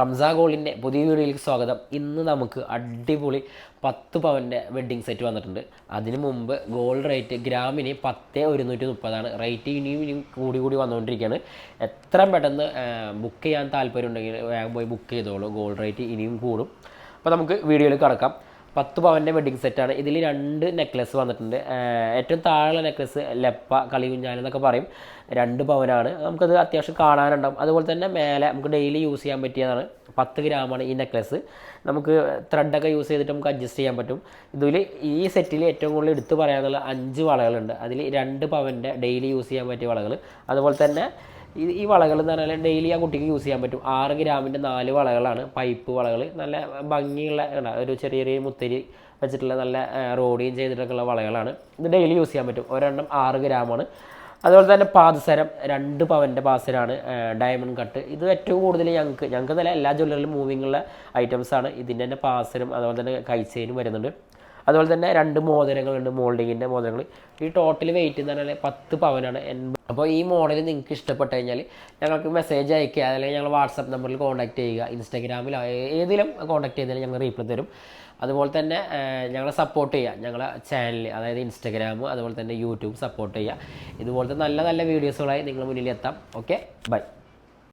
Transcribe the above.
റംസാ ഗോളിന്റെ പുതിയ വീഡിയോയിലേക്ക് സ്വാഗതം. ഇന്ന് നമുക്ക് അടിപൊളി പത്ത് പവന്റെ വെഡ്ഡിങ് സെറ്റ് വന്നിട്ടുണ്ട്. അതിനു മുമ്പ് ഗോൾഡ് റേറ്റ് ഗ്രാമിന് പത്ത് ഒരുന്നൂറ്റി മുപ്പതാണ് റേറ്റ് ഇനിയും ഇനിയും കൂടി കൂടി വന്നുകൊണ്ടിരിക്കുകയാണ്. എത്രയും പെട്ടെന്ന് ബുക്ക് ചെയ്യാൻ താല്പര്യം ഉണ്ടെങ്കിൽ വേഗം പോയി ബുക്ക് ചെയ്തോളൂ. ഗോൾഡ് റേറ്റ് ഇനിയും കൂടും. അപ്പോൾ നമുക്ക് വീഡിയോയിൽ കിടക്കാം. പത്ത് പവന്റെ വെഡിങ് സെറ്റാണ് ഇതിൽ രണ്ട് നെക്ലസ് വന്നിട്ടുണ്ട്. ഏറ്റവും താഴെയുള്ള നെക്ലസ് ലെപ്പ കളികുഞ്ഞാൽ എന്നൊക്കെ പറയും. രണ്ട് പവനാണ്. നമുക്കത് അത്യാവശ്യം കാണാനുണ്ടാവും. അതുപോലെ തന്നെ മേലെ നമുക്ക് ഡെയിലി യൂസ് ചെയ്യാൻ പറ്റിയതാണ്. പത്ത് ഗ്രാമാണ് ഈ നെക്ലസ് നമുക്ക് ത്രെഡൊക്കെ യൂസ് ചെയ്തിട്ട് നമുക്ക് അഡ്ജസ്റ്റ് ചെയ്യാൻ പറ്റും. ഇതിൽ ഈ സെറ്റിൽ ഏറ്റവും കൂടുതൽ എടുത്ത് പറയാനുള്ള അഞ്ച് വളകളുണ്ട്. അതിൽ രണ്ട് പവന്റെ ഡെയിലി യൂസ് ചെയ്യാൻ പറ്റിയ വളകൾ അതുപോലെ തന്നെ ഈ ഈ വളകൾ എന്ന് പറഞ്ഞാൽ ഡെയിലി ആ കുട്ടിക്ക് യൂസ് ചെയ്യാൻ പറ്റും. ആറ് ഗ്രാമിന്റെ നാല് വളകളാണ്. പൈപ്പ് വളകൾ നല്ല ഭംഗിയുള്ള ഒരു ചെറിയ ചെറിയ മുത്തരി വെച്ചിട്ടുള്ള നല്ല റോഡിയും ചെയ്തിട്ടൊക്കെയുള്ള വളകളാണ്. ഇത് ഡെയിലി യൂസ് ചെയ്യാൻ പറ്റും. ഒരെണ്ണം ആറ് ഗ്രാമാണ്. അതുപോലെ തന്നെ പാദസരം രണ്ട് പവന്റെ പാദസരമാണ് ഡയമണ്ട് കട്ട് ഇത് ഏറ്റവും കൂടുതൽ ഞങ്ങൾക്ക് ഞങ്ങൾക്ക് നല്ല എല്ലാ ജ്വല്ലറിലും മൂവിങ്ങുള്ള ഐറ്റംസാണ് ഇതിന്റെ തന്നെ പാദസരം അതുപോലെ തന്നെ കൈച്ചെയിനും വരുന്നുണ്ട്. അതുപോലെ തന്നെ രണ്ട് മോതിരങ്ങളുണ്ട് മോൾഡിങ്ങിന്റെ മോതിരങ്ങൾ. ഈ ടോട്ടൽ വെയിറ്റ് എന്ന് പറഞ്ഞാൽ പത്ത് പവനാണ്. എൺപത് അപ്പോൾ ഈ മോഡൽ നിങ്ങൾക്ക് ഇഷ്ടപ്പെട്ട് കഴിഞ്ഞാൽ ഞങ്ങൾക്ക് മെസ്സേജ് അയക്കുക അല്ലെങ്കിൽ ഞങ്ങൾ വാട്സപ്പ് നമ്പറിൽ കോൺടാക്റ്റ് ചെയ്യുക ഇൻസ്റ്റാഗ്രാമിലോ ഏതിലും കോൺടാക്ട് ചെയ്താലും ഞങ്ങൾ റീപ്ലൈ തരും. അതുപോലെ തന്നെ ഞങ്ങളെ സപ്പോർട്ട് ചെയ്യുക ഞങ്ങളെ ചാനൽ അതായത് ഇൻസ്റ്റാഗ്രാം അതുപോലെ തന്നെ യൂട്യൂബ് സപ്പോർട്ട് ചെയ്യുക. ഇതുപോലത്തെ നല്ല നല്ല വീഡിയോസുകളായി നിങ്ങൾ മുന്നിലെത്താം. Okay bye